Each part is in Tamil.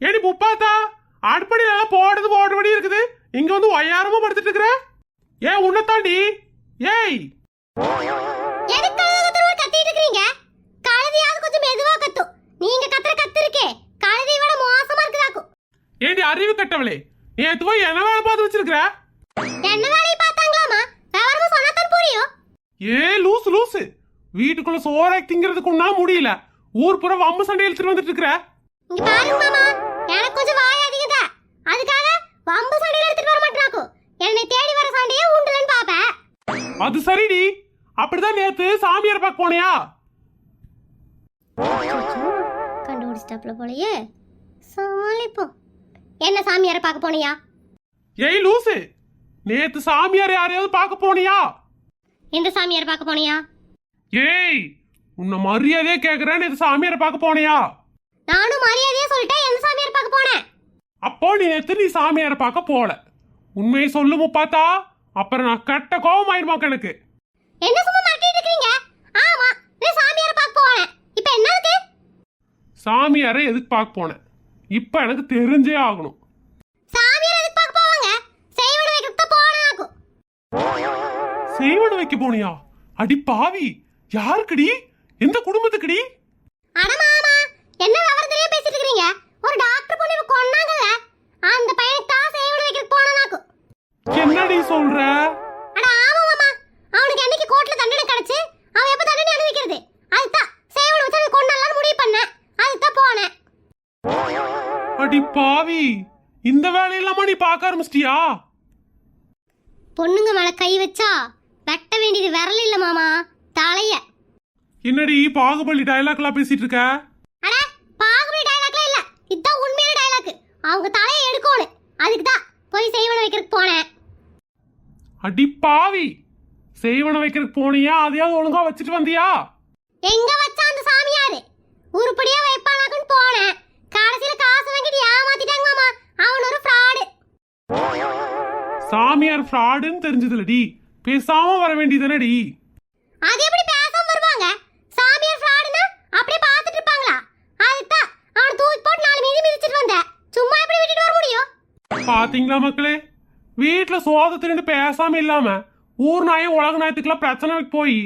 ஏடி முப்பாத்தா? அடுப்படியில எல்லாம் போடுறது போடுறபடி இருக்குது. இங்க வந்து ஒய்யாரமா படுத்துட்டு இருக்கிற? ஏன் ஏய். விட மோசமா இருக்குதாக்கும். ஏண்டி அறிவு கட்டவளே? நேத்து போய் என்ன வேலை பார்த்து வச்சிருக்கிற? என்ன வேலையை பார்த்தாங்களாமா விவரமா சொன்னாதான் புரியும். ஏ லூசு லூசு. வீட்டுக்குள்ள சோறாக்கி திங்கிறதுக்கு உன்னால முடியல. ஊர் புற வம்பு சண்டை இழுத்துட்டு வந்துட்டு இருக்கிற இங்க பாருங்க மாமா எனக்கு கொஞ்சம் வாய் அதிகதா அதுக்காக வம்பு சண்டையில எடுத்துட்டு வர மாட்டாக்கும் என்னை தேடி வர சண்டையே உண்டுலன்னு பாப்பேன் அது சரிடி. அப்படிதான் நேத்து சாமியார் பார்க்க போனியா? கண்டுபிடிச்சிட்டாப்ல போலயே. சமாளிப்போம் என்ன சாமியாரை பார்க்க போனியா? ஏய் லூசு. நேத்து சாமியார் யாரையாவது பார்க்க போனியா? எந்த சாமியார் பார்க்க போனியா? ஏய் உன்னை மரியாதையே கேக்குறேன். நேத்து சாமியாரை பார்க்க போனியா? நானும் மரியாதையா சொல்லிட்டேன் எந்த சாமியார் பார்க்க போனேன்? அப்போ நீ நேத்து நீ சாமியாரை பார்க்க போல. உண்மையை சொல்லு முப்பாத்தா. அப்புறம் நான் கட்ட கோபம் ஆயிருமாக்க எனக்கு என்ன சும்மா மாட்டிட்டு இருக்கீங்க ஆமா நான் சாமியாரை பார்க்க போனேன். இப்போ என்ன இருக்கு? சாமியாரை எதுக்கு பார்க்க போனேன்? இப்போ எனக்கு தெரிஞ்சே ஆகணும். சாமியார் எதுக்கு பார்க்க போவாங்க? செய்வன வைக்க போனாக்கும் செய்வன வைக்க போனியா? அடி பாவி யாருக்குடி? எந்த குடும்பத்துக்குடி? அட மாமா என்ன விவரம் தெரியாம பேசிட்டு இருக்கீங்க ஒரு டாக்டர் பொண்ணு கொன்னாங்கல்ல? அந்த பையனுக்கு தான் செய்வன வைக்க போனாக்கும் என்னடி சொல்ற? அட ஆமா மாமா. அவனுக்கு என்னைக்கு கோர்ட்ல தண்டனை கிடைச்சு அவன் எப்ப தண்டனை அனுபவிக்கிறது? அதுதான். செய்வன வச்சு அவனை கொன்னலாம்னு முடிவு பண்ணேன். அதுதான் போனேன். அடி பாவி. இந்த வேலையெல்லாமா நீ பார்க்க ஆரம்பிச்சிட்டியா? பொண்ணுங்க மேல கை வச்சா வெட்ட வேண்டியது விரல் இல்ல மாமா. தலைய. என்னடி பாகுபலி டயலாக்லாம் பேசிட்டு இருக்க? அட பாகுபலி டயலாக்ல இல்ல. இதுதான் உண்மையான டயலாக் அவங்க தலையை எடுக்கணும் அதுக்கு தான் போய் செய்வன வைக்கிறதுக்கு போனேன். அடி பாவி செய்வன வைக்கிறதுக்கு போனியா? அதையாவது ஒழுங்கா வச்சுட்டு வந்தியா? எங்க வச்சா அந்த சாமியாரு? உருப்படியா வைப்பானாக்குன்னு போனேன். கடைசியில காசு வாங்கிட்டு ஏமாத்திட்டாங்க மாமா அவன் ஒரு ஃப்ராடு சாமியார் ஃப்ராடுன்னு தெரிஞ்சதுலடி பேசாம வர வேண்டியதானடி அது எப்படி பேசாம வருவாங்க? சாமியார் ஃப்ராடுனா அப்படியே பார்த்துட்டு இருப்பாங்களா? அதுதான். அவன் தூக்கி போட்டு நாலு மீதி மிதிச்சிட்டு வந்தேன். சும்மா எப்படி விட்டுட்டு வர முடியும்? பாத்தீங்களா மக்களே? வீட்டுல சோத திருண்டு பேசாம இல்லாம ஊர் நாயும் உலக நாயத்துக்குலாம் பிரச்சனைக்கு போய்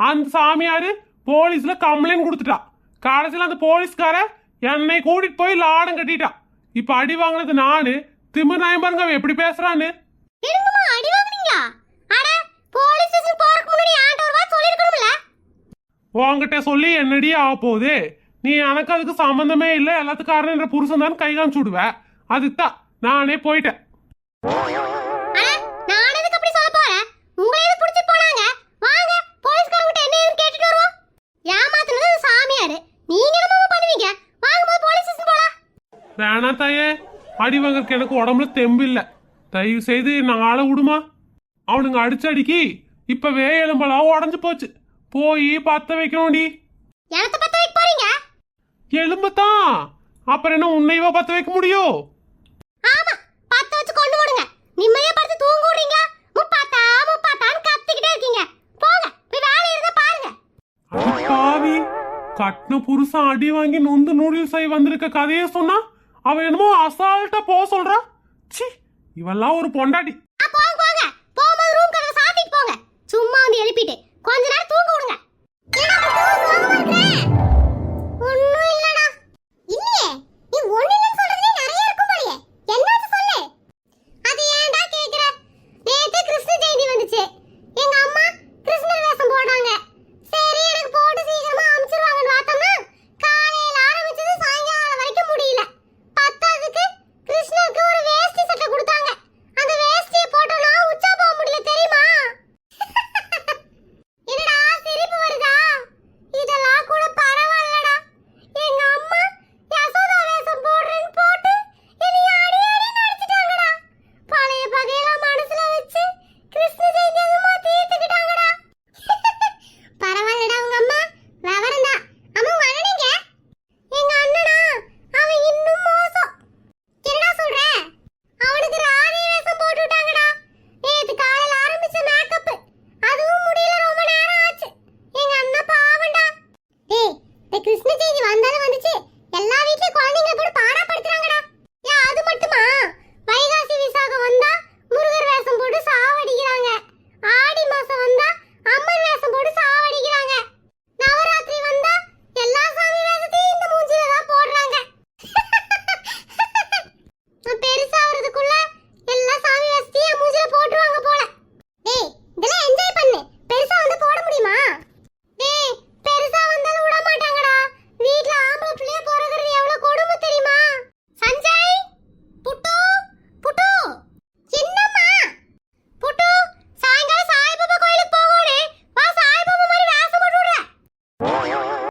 அந்த சாமியாரு போலீஸ்ல கம்ப்ளைண்ட் கொடுத்துட்டா. கடைசியில் அந்த போலீஸ்கார என்னை கூட்டிட்டு போய் லாடம் கட்டிட்டா. இப்ப அடி வாங்கினது நானு. திமிர் நாயம் பாருங்க அவன் எப்படி பேசுறான்னு. சொல்லிருக்கணும்ல உன்கிட்ட சொல்லி என்னடி ஆக போகுது? நீ எனக்கு அதுக்கு சம்மந்தமே இல்லை என்ற புருஷன் தான் கை காமிச்சு விடுவ. அதுதான் நானே போயிட்டேன் அட நான் எதுக்கு அப்படி சொல்ல போறேன் உங்களை எது புடிச்சிட்டு போனாங்க வாங்க போலீஸ்காரங்கிட்ட என்ன ஏதுன்னு கேட்டுட்டு வருவோம் ஏமாத்துனது அந்த சாமியாரு நீங்க என்னமோ பண்ணுவீங்க. வாங்க போய் போலீஸ் ஸ்டேஷன் போலாம். வேணா தாயே. அடி வாங்கறதுக்கு எனக்கு உடம்புல தெம்பு இல்லை. தயவு செய்து நாளை விடுமா? அவனுங்க அடிச்ச அடிக்கி இப்பவே எலும்பெல்லாம் உடஞ்சு போச்சு. போய் பத்த வைக்கணும்டி. எனத்த பத்த வைக்க போறீங்க? எலும்பு தான். அப்புறம் என்ன உன்னையவா பத்த வைக்க முடியும்? ஆமா பத்த வச்சு கொண்டு போடுங்க நிம்மதியா படுத்து தூங்க விடுறீங்களா முப்பாத்தா முப்பாத்தான்னு கத்திக்கிட்டே இருக்கீங்க போங்க போய் வேலை இருந்தா பாருங்க அடி பாவி கட்டின புருஷன் அடி வாங்கி நொந்து நூடுல்ஸ் ஆகி வந்திருக்க கதையே சொன்னா அவன் என்னமோ அசால்ட்டா போக சொல்றா. சி இவெல்லாம் ஒரு பொண்டாட்டி. போங்க போங்க. போகும்போது ரூம் கதவை சாத்திட்டு போங்க. சும்மா வந்து எழுப்பிட்டு. கொஞ்ச நேரம் தூங்க